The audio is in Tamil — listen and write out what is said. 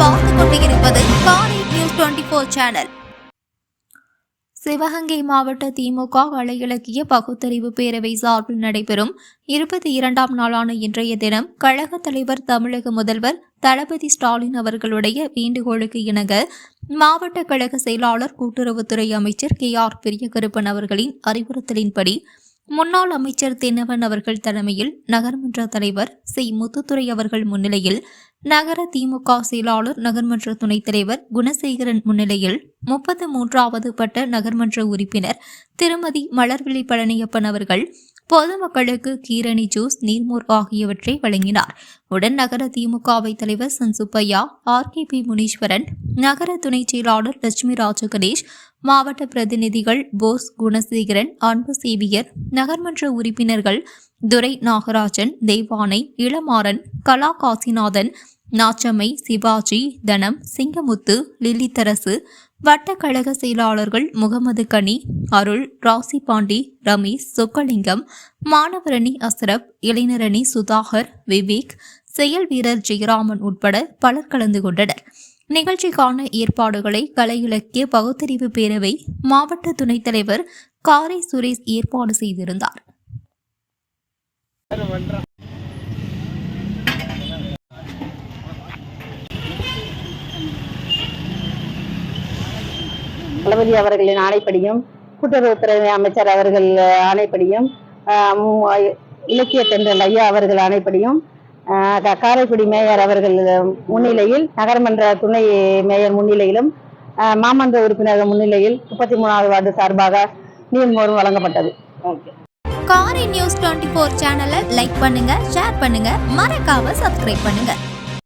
பார்த்து கொண்டிருப்பது நியூஸ் போர் சேனல். சிவகங்கை மாவட்ட திமுக கலை இலக்கிய பகுத்தறிவு பேரவை சார்பில் நடைபெறும் இருபத்தி இரண்டாம் நாளான இன்றைய தினம் கழக தலைவர் தமிழக முதல்வர் தளபதி ஸ்டாலின் அவர்களுடைய வேண்டுகோளுக்கு இணங்க மாவட்ட கழக செயலாளர் கூட்டுறவுத்துறை அமைச்சர் கே ஆர் பெரியகருப்பன் அவர்களின் அறிவுறுத்தலின்படி முன்னாள் அமைச்சர் தென்னவன் அவர்கள் தலைமையில் நகர்மன்ற தலைவர் சி முத்துத்துறை அவர்கள் முன்னிலையில் நகர திமுக செயலாளர் நகர்மன்ற துணைத் தலைவர் குணசேகரன் முன்னிலையில் முப்பத்து மூன்றாவது பட்ட நகர்மன்ற உறுப்பினர் திருமதி மலர்விழி பழனியப்பன் அவர்கள் பொதுமக்களுக்கு கீரணி ஜூஸ் நீர்மோர் ஆகியவற்றை வழங்கினார். உடன் நகர திமுகவை தலைவர் Sun Subbiah R K P Muneeswaran நகர துணைச் செயலாளர் லட்சுமி ராஜ கணேஷ் மாவட்ட பிரதிநிதிகள் போஸ் குணசேகரன் அன்பு சேவியர் நகர்மன்ற உறுப்பினர்கள் துரை நாகராஜன் தெய்வானை இளமாறன் கலா காசிநாதன் நாச்சம்மை சிவாஜி தனம் சிங்கமுத்து லில்லித்தரசு வட்டக்கழக செயலாளர்கள் முகமது கனி அருள் ராசி பாண்டி ரமேஷ் சொக்கலிங்கம் மாணவரணி அஸ்ரப் இளைஞரணி சுதாகர் விவேக் செயல் வீரர் ஜெயராமன் உட்பட பலர் கலந்து கொண்டனர். நிகழ்ச்சிக்கான ஏற்பாடுகளை கலை இலக்கிய பகுத்தறிவு பேரவை மாவட்ட துணைத் தலைவர் காரை சுரேஷ் ஏற்பாடு செய்திருந்தார். தளபதி அவர்களின் ஆணைப்படியும் கூட்டுறவுத்துறை அமைச்சர் அவர்கள் ஆணைப்படியும் இலக்கிய தென்றல் ஐயா அவர்கள் ஆணைப்படியும் ஆஹ் காரைக்குடி மேயர் அவர்கள் முன்னிலையில் நகரமன்ற துணை மேயர் முன்னிலையிலும் மாமன்ற உறுப்பினர்கள் முன்னிலையில் முப்பத்தி மூணாவது வார்டு சார்பாக நீர்மோரும் வழங்கப்பட்டது. காரை நியூஸ் டுவெண்ட்டி ஃபோர் சேனலை லைக் பண்ணுங்க ஷேர் பண்ணுங்க மறக்காம சப்ஸ்கிரைப் பண்ணுங்க.